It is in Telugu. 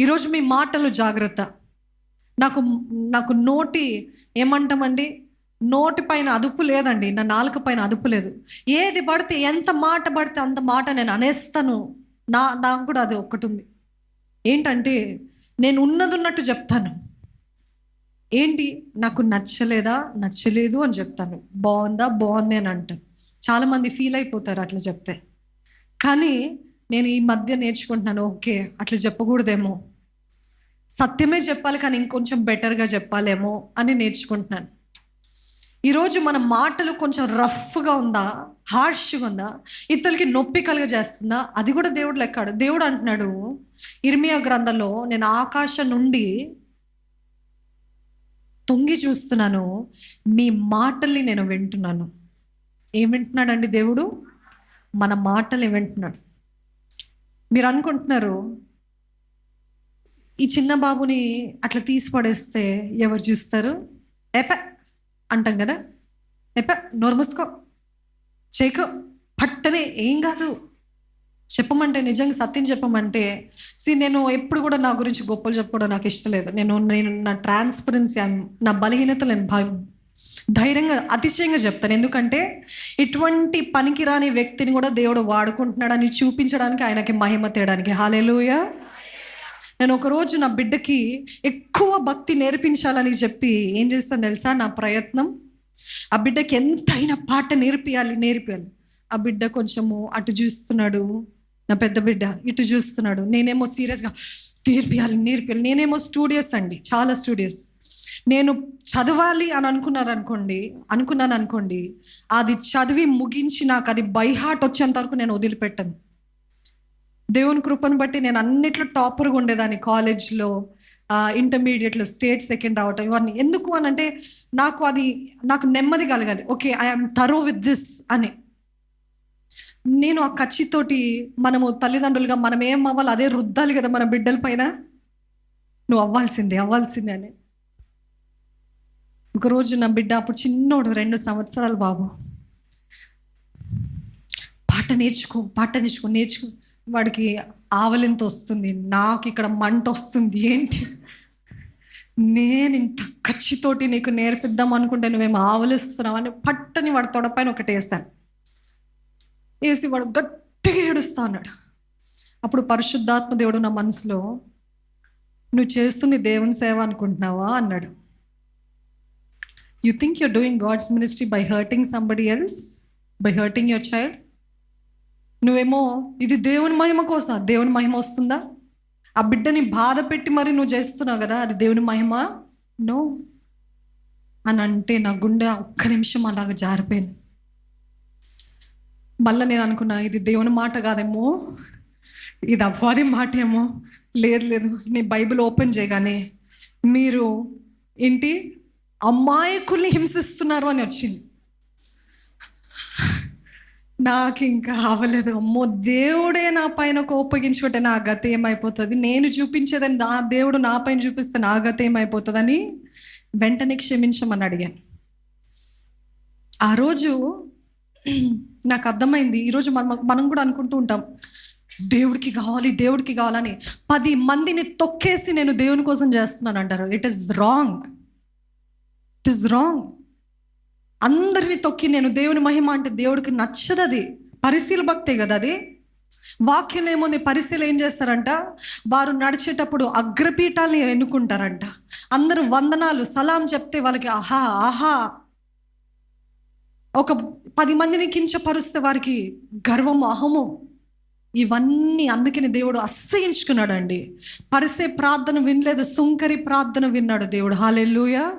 ఈరోజు మీ మాటలు జాగ్రత్త. నాకు నాకు నోటి ఏమంటామండి? నోటి పైన అదుపు లేదండి. నా నాలుక పైన అదుపు లేదు. ఏది పడితే ఎంత మాట పడితే అంత మాట నేను అనేస్తాను. నా నాకు కూడా అది ఒక్కటి ఉంది ఏంటంటే నేను ఉన్నది ఉన్నట్టు చెప్తాను. ఏంటి? నాకు నచ్చలేదా? నచ్చలేదు అని చెప్తాను. బాగుందా? బాగుంది అని అంటాను. చాలామంది ఫీల్ అయిపోతారు అట్లా చెప్తే. కానీ నేను ఈ మధ్య నేర్చుకుంటున్నాను ఓకే అట్లా చెప్పకూడదేమో. సత్యమే చెప్పాలి కానీ ఇంకొంచెం బెటర్గా చెప్పాలేమో అని నేర్చుకుంటున్నాను. ఈరోజు మన మాటలు కొంచెం రఫ్గా ఉందా హార్ష్గా ఉందా? ఇతరులకి నొప్పి కలుగజేస్తుందా? అది కూడా దేవుడు లెక్కాడు దేవుడు అంటున్నాడు ఇర్మియా గ్రంథంలో నేను ఆకాశం నుండి తొంగి చూస్తున్నాను మీ మాటల్ని నేను వింటున్నాను. ఏం వింటున్నాడండి దేవుడు? మన మాటల్ని వింటున్నాడు. మీరు అనుకుంటున్నారు ఈ చిన్న బాబుని అట్లా తీసి పడేస్తే ఎవరు చూస్తారు? ఎప అంటాం కదా? ఎప నోర్మూసుకో చేకో పట్టనే ఏం కాదు. చెప్పమంటే నిజంగా సత్యం చెప్పమంటే సి నేను ఎప్పుడు కూడా నా గురించి గొప్పలు చెప్పుకోవడం నాకు ఇష్టం లేదు. నేను నేను నా ట్రాన్స్పరెన్సీ నా బలహీనతలు నేను భ ధైర్యంగా అతిశయంగా చెప్తాను. ఎందుకంటే ఇటువంటి పనికిరాని వ్యక్తిని కూడా దేవుడు వాడుకుంటున్నాడని చూపించడానికి ఆయనకి మహిమ తేయడానికి హాలేలుయా నేను ఒకరోజు నా బిడ్డకి ఎక్కువ భక్తి నేర్పించాలని చెప్పి ఏం చేస్తాను తెలుసా? నా ప్రయత్నం. ఆ బిడ్డకి ఎంతైనా పాట నేర్పియాలి నేర్పియాలి. ఆ బిడ్డ కొంచెము అటు చూస్తున్నాడు. నా పెద్ద బిడ్డ ఇటు చూస్తున్నాడు. నేనేమో సీరియస్గా నేర్పియాలి నేర్పియాలి. నేనేమో స్టూడియోస్ అండి. చాలా స్టూడియోస్. నేను చదవాలి అని అనుకున్నారు అనుకోండి అనుకున్నాను అనుకోండి అది చదివి ముగించి నాకు అది బై హార్ట్ వచ్చేంత వరకు నేను వదిలిపెట్టాను. దేవుని కృపను బట్టి నేను అన్నిట్లో టాపర్గా ఉండేదాన్ని. కాలేజ్లో ఇంటర్మీడియట్లో స్టేట్ సెకండ్ రావటం ఇవన్నీ. ఎందుకు అని అంటే నాకు అది నాకు నెమ్మది కలగాలి. Okay I'm thorough with this అని. నేను ఆ కచ్చితోటి మనము తల్లిదండ్రులుగా మనం ఏం అవ్వాలి? అదే రుద్దాలి కదా మన బిడ్డల పైన. నువ్వు అవ్వాల్సిందే అవ్వాల్సిందే అని. ఒకరోజు నా బిడ్డ అప్పుడు చిన్నోడు రెండు సంవత్సరాలు బాబు. పాట నేర్చుకో పాట నేర్చుకో నేర్చుకో. వాడికి ఆవలింత వస్తుంది నాకు ఇక్కడ మంట వస్తుంది ఏంటి? నేను ఇంత ఖర్చుతోటి నీకు నేర్పిద్దాం అనుకుంటే నువ్వేమో ఆవలిస్తున్నావు అని పట్టని వాడి తొడపైన ఒకటి వేసాను వేసి వాడు గట్టిగా ఏడుస్తా అన్నాడు అప్పుడు పరిశుద్ధాత్మ దేవుడు నా మనసులో నువ్వు చేస్తుంది దేవుని సేవ అనుకుంటున్నావా? అన్నాడు. You think you're doing God's ministry by hurting somebody else by hurting your child నువ్వేమో ఇది దేవుని మహిమ కోసం దేవుని మహిమ వస్తుందా? ఆ బిడ్డని బాధ పెట్టి మరి నువ్వు చేస్తున్నావు కదా అది దేవుని మహిమ? నో అని అంటే నా గుండె ఒక్క నిమిషం అలాగ జారిపోయింది. మళ్ళీ నేను అనుకున్నా ఇది దేవుని మాట కాదేమో? ఇది అపవాది మాట ఏమో? లేదు లేదు. నీ బైబిల్ ఓపెన్ చేయగానే మీరు ఏంటి? అమాయకుల్ని హింసిస్తున్నారు అని వచ్చింది. నాకు ఇంకా అవ్వలేదు. అమ్మో దేవుడే నా పైన కోపగించుకుంటే నా గత ఏమైపోతుంది? నేను చూపించేదని నా దేవుడు నా పైన చూపిస్తే నా గత ఏమైపోతుందని వెంటనే క్షమించమని అడిగాను. ఆ రోజు నాకు అర్థమైంది. ఈరోజు మనం మనం కూడా అనుకుంటూ ఉంటాం దేవుడికి కావాలి దేవుడికి కావాలని. పది మందిని తొక్కేసి నేను దేవుని కోసం చేస్తున్నాను అంటారు. It is wrong it is wrong అందరిని తొక్కి నేను దేవుని మహిమ అంటే దేవుడికి నచ్చదు అది. పరిశీల భక్తే కదా అది. వాక్యం ఏముంది? పరిశీలి ఏం చేస్తారంట? వారు నడిచేటప్పుడు అగ్రపీఠాలని ఎన్నుకుంటారంట. అందరూ వందనాలు సలాం చెప్తే వాళ్ళకి ఆహా ఆహా. ఒక పది మందిని కించపరుస్తే వారికి గర్వము అహము. ఇవన్నీ అందుకని దేవుడు అసహించుకున్నాడు అండి పరిసే ప్రార్థన వినలేదు సుంకరి ప్రార్థన విన్నాడు దేవుడు. హాలెల్లుయా